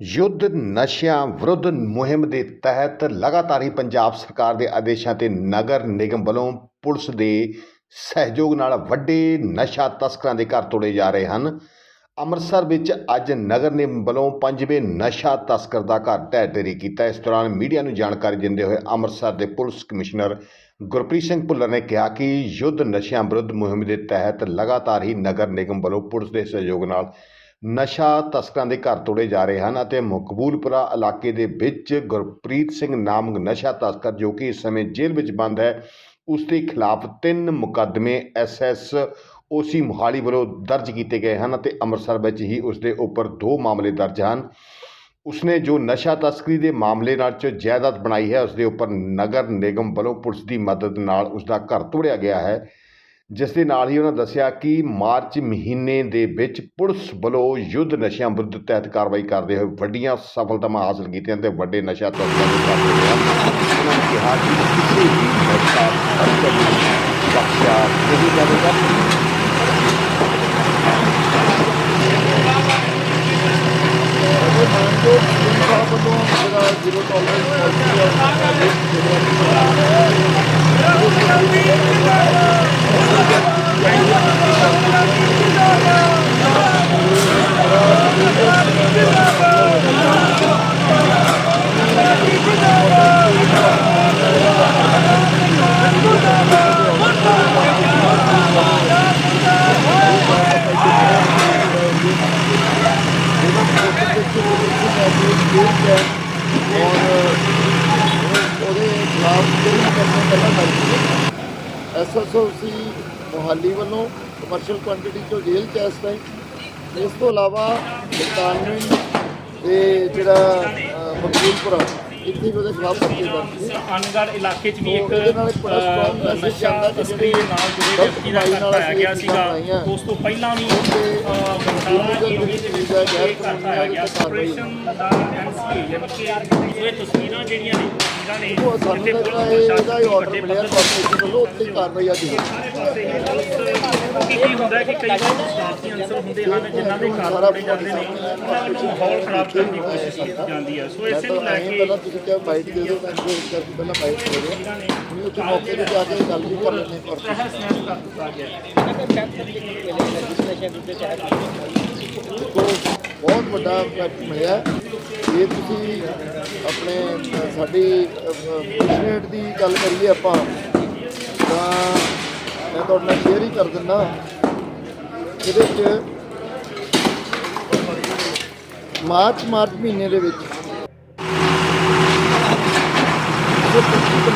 ਯੁੱਧ ਨਸ਼ਿਆਂ ਵਿਰੁੱਧ ਮੁਹਿੰਮ ਦੇ ਤਹਿਤ ਲਗਾਤਾਰ ਹੀ ਪੰਜਾਬ ਸਰਕਾਰ ਦੇ ਆਦੇਸ਼ਾਂ ਤੇ ਨਗਰ ਨਿਗਮ ਵੱਲੋਂ ਪੁਲਿਸ ਦੇ ਸਹਿਯੋਗ ਨਾਲ ਵੱਡੇ ਨਸ਼ਾ ਤਸਕਰਾਂ ਦੇ ਘਰ ਤੋੜੇ ਜਾ ਰਹੇ ਹਨ। ਅੰਮ੍ਰਿਤਸਰ ਵਿੱਚ ਅੱਜ ਨਗਰ ਨਿਗਮ ਵੱਲੋਂ ਪੰਜਵੇਂ ਨਸ਼ਾ ਤਸਕਰ ਦਾ ਘਰ ਢਹਿ ਢੇਰੀ ਕੀਤਾ। ਇਸ ਦੌਰਾਨ ਮੀਡੀਆ ਨੂੰ ਜਾਣਕਾਰੀ ਦਿੰਦੇ ਹੋਏ ਅੰਮ੍ਰਿਤਸਰ ਦੇ ਪੁਲਿਸ ਕਮਿਸ਼ਨਰ ਗੁਰਪ੍ਰੀਤ ਸਿੰਘ ਭੁੱਲਰ ਨੇ ਕਿਹਾ ਕਿ ਯੁੱਧ ਨਸ਼ਿਆਂ ਵਿਰੁੱਧ ਮੁਹਿੰਮ ਦੇ ਤਹਿਤ ਲਗਾਤਾਰ ਹੀ ਨਗਰ ਨਿਗਮ ਵੱਲੋਂ ਪੁਲਿਸ ਦੇ ਸਹਿਯੋਗ ਨਾਲ ਨਸ਼ਾ ਤਸਕਰਾਂ ਦੇ ਘਰ ਤੋੜੇ ਜਾ ਰਹੇ ਹਨ ਅਤੇ ਮਕਬੂਲਪੁਰਾ ਇਲਾਕੇ ਦੇ ਵਿੱਚ ਗੁਰਪ੍ਰੀਤ ਸਿੰਘ ਨਾਮਕ ਨਸ਼ਾ ਤਸਕਰ ਜੋ ਕਿ ਇਸ ਸਮੇਂ ਜੇਲ੍ਹ ਵਿੱਚ ਬੰਦ ਹੈ, ਉਸ ਦੇ ਖਿਲਾਫ ਤਿੰਨ ਮੁਕੱਦਮੇ ਐਸਐਸ ਓਸੀ ਮੁਹਾਲੀ ਵੱਲੋਂ ਦਰਜ ਕੀਤੇ ਗਏ ਹਨ ਅਤੇ ਅੰਮ੍ਰਿਤਸਰ ਵਿੱਚ ਹੀ ਉਸ ਦੇ ਉੱਪਰ ਦੋ ਮਾਮਲੇ ਦਰਜ ਹਨ। ਉਸਨੇ ਜੋ ਨਸ਼ਾ ਤਸਕਰੀ ਦੇ ਮਾਮਲੇ ਨਾਲ ਚ ਜਾਇਦਾਦ ਬਣਾਈ ਹੈ, ਉਸ ਦੇ ਉੱਪਰ ਨਗਰ ਨਿਗਮ ਵੱਲੋਂ ਪੁਲਿਸ ਦੀ ਮਦਦ ਨਾਲ ਉਸ ਦਾ ਘਰ ਤੋੜਿਆ ਗਿਆ ਹੈ। ਜਿਸ ਦੇ ਨਾਲ ਹੀ ਉਹਨਾਂ ਦੱਸਿਆ ਕਿ ਮਾਰਚ ਮਹੀਨੇ ਦੇ ਵਿੱਚ ਪੁਲਿਸ ਵੱਲੋਂ ਯੁੱਧ ਨਸ਼ਿਆਂ ਵਿਰੁੱਧ ਤਹਿਤ ਕਾਰਵਾਈ ਕਰਦੇ ਹੋਏ ਵੱਡੀਆਂ ਸਫਲਤਾਵਾਂ ਹਾਸਲ ਕੀਤੀਆਂ ਤੇ ਵੱਡੇ ਨਸ਼ਾ ਤਸਕਰਾਂ ਦੇ ਘਰ ਤੋੜਿਆ ਉਹਨਾਂ ਨੇ ਕਿਹਾ ਕਿ ਕਿਸੇ ਵੀ ਨਸ਼ਾ ਤਸਕਰ ਨੂੰ ਬਖਸ਼ਿਆ ਨਹੀਂ ਜਾਵੇਗਾ। ਉਹ ਮਾਨਯੋਗ ਸਿੰਘ ਸਾਹਿਬ ਵੱਲੋਂ ਜਿਹੜਾ ਜ਼ੀਰੋ ਟੋਲਰੈਂਸ ਪਾਲਿਸੀ ਹੈ ਔਰ ਉਹਦੇ ਖਿਲਾਫ ਜਿਹੜੀ ਕਰਨਾ ਪਹਿਲਾਂ ਲੱਗੀ ਐਸਐਸਓ ਸੀ ਮੁਹਾਲੀ ਵੱਲੋਂ ਕਮਰਸ਼ੀਅਲ ਕੁਆਂਟੀਟੀ ਚੋਂ ਜੇਲ੍ਹ ਚ ਇਸ ਟਾਈਮ ਇਸ ਤੋਂ ਇਲਾਵਾ ਬਰਤਾਨਵੀ ਤੇ ਜਿਹੜਾ ਅਹ, ਮਕਬੂਲਪੁਰਾ ਇੱਥੇ ਉਹਦੇ ਖਿਲਾਫ ਪਰਚੇ ਦਰਜ ਅਨਗੜ ਇਲਾਕੇ 'ਚ ਵੀ ਇੱਕ ਨਸ਼ਾ ਤਸਕਰੀ ਦੇ ਨਾਲ ਜੁੜੇ ਵਿਅਕਤੀ ਦਾ ਘਰ ਪਾਇਆ ਗਿਆ ਸੀਗਾ। ਉਸ ਤੋਂ ਪਹਿਲਾਂ ਵੀ ਤੇ ਬਟਾਲਾ ਏਰੀਏ ਦੇ ਵਿੱਚ ਇਹ ਘਰ ਪਾਇਆ ਗਿਆ। ਆਪਰੇਸ਼ਨ ਦਾ ਐਨਸੀਏ ਯਾਨੀ ਕਿ ਇਹ ਤਸਵੀਰਾਂ ਜਿਹੜੀਆਂ ਨੇ ਤਸਵੀਰਾਂ ਨੇ ਤਾਂ ਪੁਲਿਸ ਪ੍ਰਸ਼ਾਸਨ ਵੱਡੇ ਪੱਧਰ ਕਾਰਪੋਰੇਸ਼ਨ ਵੱਲੋਂ ਉੱਤੇ ਕਾਰਵਾਈ ਅੱਜ ਹੋਈ ਕੀ ਹੁੰਦਾ ਕਿ ਕਈ ਵਾਰ ਸ਼ਰਾਰਤੀ ਅੰਸਰ ਹੁੰਦੇ ਹਨ ਜਿਨ੍ਹਾਂ ਦੇ ਤੋੜੇ ਜਾਂਦੇ ਨੇ ਉਹਨਾਂ ਵੱਲੋਂ ਮਾਹੌਲ ਖਰਾਬ ਕਰਨ ਦੀ ਕੋਸ਼ਿਸ਼ ਕੀਤੀ ਜਾਂਦੀ ਹੈ ਸੋ ਇਸੇ ਤਾਂ ਨੂੰ ਲੈ ਕੇ ਤੁਸੀਂ ਕਿਹਾ ਬਾਈਟ ਦੇ ਦਿਓ ਮੈਂ ਇਸ ਕਰਕੇ ਪਹਿਲਾਂ ਬਾਈਟ ਦੇ ਦਿਓ। ਹੁਣ ਉੱਥੇ ਮੌਕੇ ਤੇ ਜਾ ਕੇ ਗੱਲ ਵੀ ਕਰ ਲੈਂਦੇ ਹਾਂ। ਬਹੁਤ ਵੱਡਾ ਇਫੈਕਟ ਮਿਲਿਆ। ਜੇ ਤੁਸੀਂ ਆਪਣੇ ਸਾਡੀ ਪੁਲਿਸ ਦੀ ਗੱਲ ਕਰੀਏ ਆਪਾਂ, ਤਾਂ ਮੈਂ ਤੁਹਾਡੇ ਨਾਲ ਸ਼ੇਅਰ ਹੀ ਕਰ ਦਿੰਦਾ। ਇਹਦੇ ਚ ਮਾਰਚ ਮਾਰਚ ਮਹੀਨੇ ਦੇ ਵਿੱਚ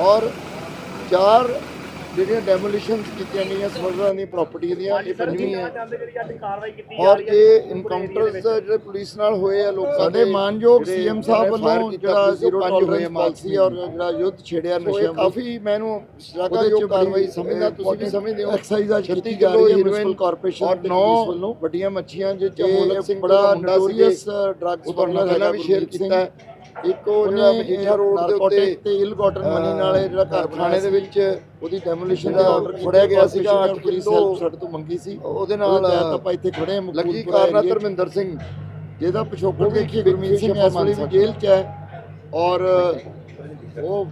और ਚਾਰ ਜਿਹੜੀਆਂ ਡੈਮੋਲੀਸ਼ਨਸ ਕੀਤੀਆਂ ਗਈਆਂ ਸਮਗਲਰਾਂ ਦੀ ਪ੍ਰਾਪਰਟੀ ਦੀਆਂ ਇਹ ਪੰਜਵੀਂ ਹੈ। ਔਰ ਇਹ ਇਨਕਾਊਂਟਰਸ ਜਿਹੜੇ ਪੁਲਿਸ ਨਾਲ ਹੋਏ ਆ ਲੋਕਾਂ ਸਾਡੇ ਮਾਨਯੋਗ ਸੀਐਮ ਸਾਹਿਬ ਵੱਲੋਂ ਜਿਹੜਾ ਜ਼ੀਰੋ ਟੋਲਰੈਂਸ ਪਾਲਿਸੀ ਔਰ ਜਿਹੜਾ ਯੁੱਧ ਛੇੜਿਆ ਨਸ਼ਿਆਂ ਕਾਫੀ ਮੈਨੂੰ ਸ਼ਲਾਘਾਯੋਗ ਕਾਰਵਾਈ ਸਮਝਦਾ ਤੁਸੀਂ ਵੀ ਸਮਝਦੇ ਹੋ। ਐਕਸਾਈਜ਼ ਦਾ ਛੱਤੀ ਜਾ ਰਹੀ ਹੈ ਮਿਊਨਿਸਪਲ ਕਾਰਪੋਰੇਸ਼ਨ ਔਰ ਨੌ ਵੱਲੋਂ। ਵੱਡੀਆਂ ਮੱਛੀਆਂ ਜਿਹ ਚ ਮੋਲਕ ਸਿੰਘ ਬੜਾ ਨੋਟੋਰੀਅਸ ਡਰੱਗ ਸਪਲਾਇਰ ਪਹਿਲਾਂ ਵੀ ਸ਼ੇਅਰ ਕੀਤਾ। ਹੈ। ਇੱਕ ਉਹ ਜਿਹੜਾ ਮਜੀਠਾ ਰੋਡ ਦੇ ਉੱਤੇ ਤੇ ਇਲ ਕਾਟਨ ਮਨੀ ਨਾਲ ਜਿਹੜਾ ਕਾਰਖਾਨੇ ਦੇ ਵਿੱਚ ਉਹਦੀ ਡੈਮੋਲੀਸ਼ਨ ਦਾ ਆਰਡਰ ਫੜਿਆ ਗਿਆ ਸੀਗਾ 8 ਕਿਲੋ ਸਾਡੇ ਤੋਂ ਮੰਗੀ ਸੀ। ਉਹਦੇ ਨਾਲ ਆਪਾਂ ਇੱਥੇ ਖੜੇ ਹਾਂ ਲੱਗੀ ਕਾਰਨਾ ਧਰਮਿੰਦਰ ਸਿੰਘ ਜਿਹਦਾ ਪਿਛੋਕੜ ਦੇਖੀ ਗੁਰਮੀਤ ਸਿੰਘ ਇਸ ਵੇਲੇ ਵੀ ਜੇਲ੍ਹ 'ਚ ਹੈ ਔਰ ਉਹ